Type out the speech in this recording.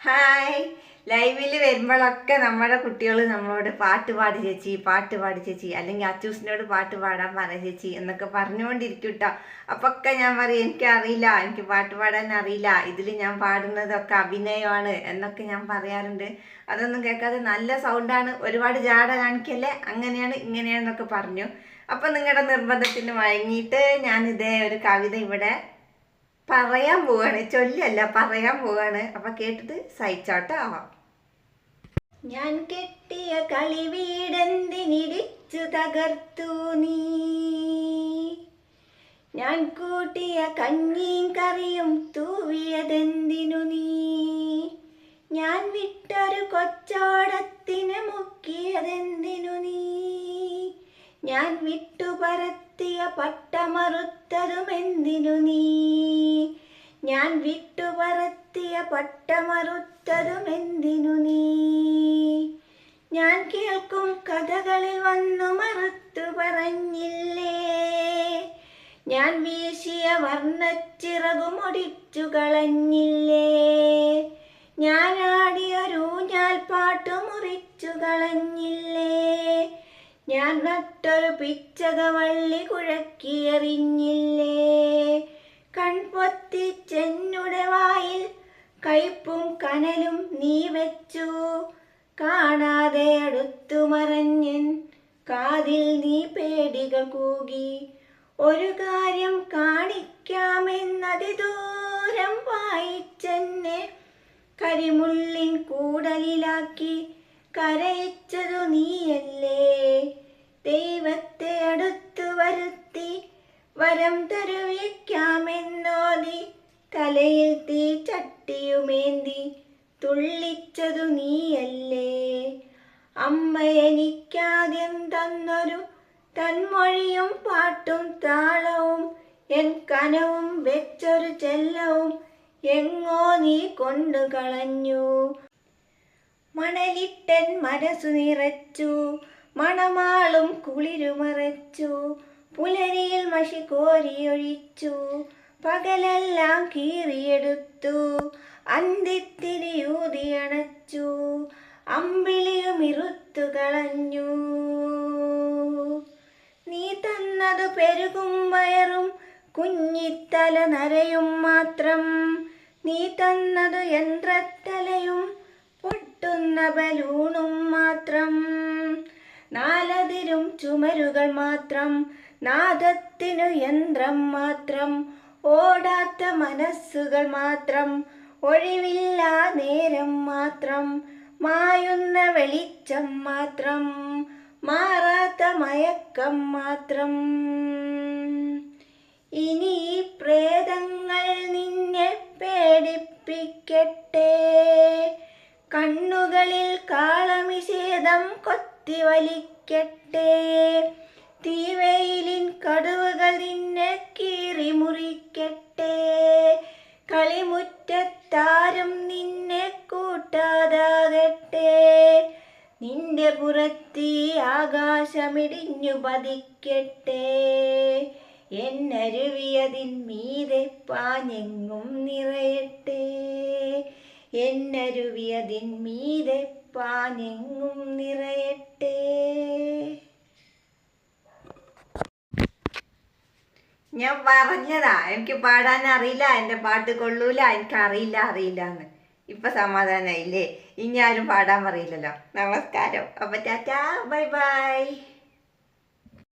Hi. ലൈവിൽ വരുമ്പോഴൊക്കെ നമ്മുടെ കുട്ടികൾ നമ്മളോട് പാട്ട് പാടി ചേച്ചി പാട്ട് പാടി ചേച്ചി അല്ലെങ്കിൽ അച്ചൂസിനോട് പാട്ട് പാടാൻ പറ ചേച്ചി എന്നൊക്കെ പറഞ്ഞുകൊണ്ടിരിക്കും കേട്ടോ അപ്പൊക്കെ ഞാൻ പറയും എനിക്ക് അറിയില്ല എനിക്ക് പാട്ട് പാടാൻ അറിയില്ല. ഇതിൽ ഞാൻ പാടുന്നതൊക്കെ അഭിനയമാണ് എന്നൊക്കെ ഞാൻ പറയാറുണ്ട്. അതൊന്നും കേൾക്കാതെ നല്ല സൗണ്ടാണ് ഒരുപാട് ജാട കാണിക്കല്ലേ? അങ്ങനെയാണ് ഇങ്ങനെയാണെന്നൊക്കെ പറഞ്ഞു. അപ്പം നിങ്ങളുടെ നിർബന്ധത്തിന് വഴങ്ങിയിട്ട് ഞാനിതേ ഒരു കവിത ഇവിടെ പറയാൻ പോവാണ്. ചൊല്ലല്ല പറയാൻ പോവാണ്. അപ്പൊ കേട്ടിട്ട് സഹിച്ചോട്ടോ. ഞാൻ കെട്ടിയ കളി വീടെന്തിനിടിച്ചു തകർത്തു നീ. ഞാൻ കൂട്ടിയ കഞ്ഞിയും കറിയും തൂവിയതെന്തിനു നീ? ഞാൻ വിട്ടൊരു കൊച്ചോടത്തിന് മുക്കിയതെന്തിനു നീ? ഞാൻ വിട്ടുപരത്തിയ പട്ടമറുത്തതും എന്തിനു നീ. ഞാൻ വിട്ടുപരത്തിയ പട്ടമറുത്തതും എന്തിനു നീ. ഞാൻ കേൾക്കും കഥകളിൽ വന്നു മറുത്തു പറഞ്ഞില്ലേ. ഞാൻ വീശിയ വർണച്ചിറകുമൊടിച്ചു കളഞ്ഞില്ലേ. ഞാൻ ആടിയൊരു ഞാൻ പാട്ടു മുറിച്ചു കളഞ്ഞില്ലേ. ഞാൻ നട്ടൊരു പിച്ചകവള്ളി കൺപൊത്തി കൺപൊത്തിച്ചെന്നുടെ വായിൽ കയ്പും കനലും നീ വെച്ചു. കാണാതെ അടുത്തു മറഞ്ഞൻ കാതിൽ നീ പേടികൾ കൂകി. ഒരു കാര്യം കാണിക്കാമെന്നതിദൂരം വായിച്ചെന്നെ കരിമുള്ളിൻ കൂടലിലാക്കി കരയിച്ചതു നീയല്ലേ? ദൈവത്തെ അടുത്തു വരുത്തി വരം തരുവിക്കാമെന്നോതി തലയിൽ തീ ചട്ടിയുമേന്തി തുള്ളിച്ചതു നീയല്ലേ? അമ്മ എനിക്കാദ്യം തന്നൊരു തന്മൊഴിയും പാട്ടും താളവും എൻ കനവും വെച്ചൊരു ചെല്ലവും എങ്ങോ നീ കൊണ്ടു കളഞ്ഞു. മണലിട്ടൻ മനസ്സു നിറച്ചു. മണമാളും കുളിരുമറച്ചു. പുലരിയിൽ മഷി കോരിയൊഴിച്ചു. പകലെല്ലാം കീറിയെടുത്തു. അന്തിത്തിരിയൂതിയണച്ചു അമ്പിളിയും ഇറുത്തു കളഞ്ഞു. നീ തന്നതു പെരുകും വയറും കുഞ്ഞിത്തല നരയും മാത്രം. നീ തന്നതു യന്ത്രത്തലയും പൊട്ടുന്ന ബലൂണും മാത്രം. നാലതിരും ചുമരുകൾ മാത്രം നാദത്തിനു യന്ത്രം മാത്രം ഓടാത്ത മനസ്സുകൾ മാത്രം ഒഴിവില്ല നേരം മാത്രം മായുന്ന വെളിച്ചം മാത്രം മാറാത്ത മയക്കം മാത്രം. ഇനി പ്രേതങ്ങൾ നിന്നെ പേടിപ്പിക്കട്ടെ. കൊത്തിവലിക്കട്ടെ. തീവെയിലിൻ കടുവകൾ നിന്നെ കീറി മുറിക്കട്ടെ. കളിമുറ്റത്താരും നിന്നെ കൂട്ടാതാകട്ടെ. നിന്റെ പുറത്തി ആകാശമിടിഞ്ഞു പതിക്കട്ടെ. എന്നരുവിയതിൻ മീതെ പാഞ്ഞെങ്ങും നിറയട്ടെ. എന്നരുവിയതിൻ മീതെ പാഞ്ഞെങ്ങും നിറയട്ടെ. ഞാൻ പറഞ്ഞതാ എനിക്ക് പാടാൻ അറിയില്ല എന്റെ പാട്ട് കൊള്ളൂല എനിക്ക് അറിയില്ല അറിയില്ല എന്ന്. ഇപ്പൊ സമാധാനായില്ലേ? ഇനി ആരും പാടാൻ പറയില്ലല്ലോ. നമസ്കാരം. അപ്പൊ ടാറ്റാ ബൈ ബൈ.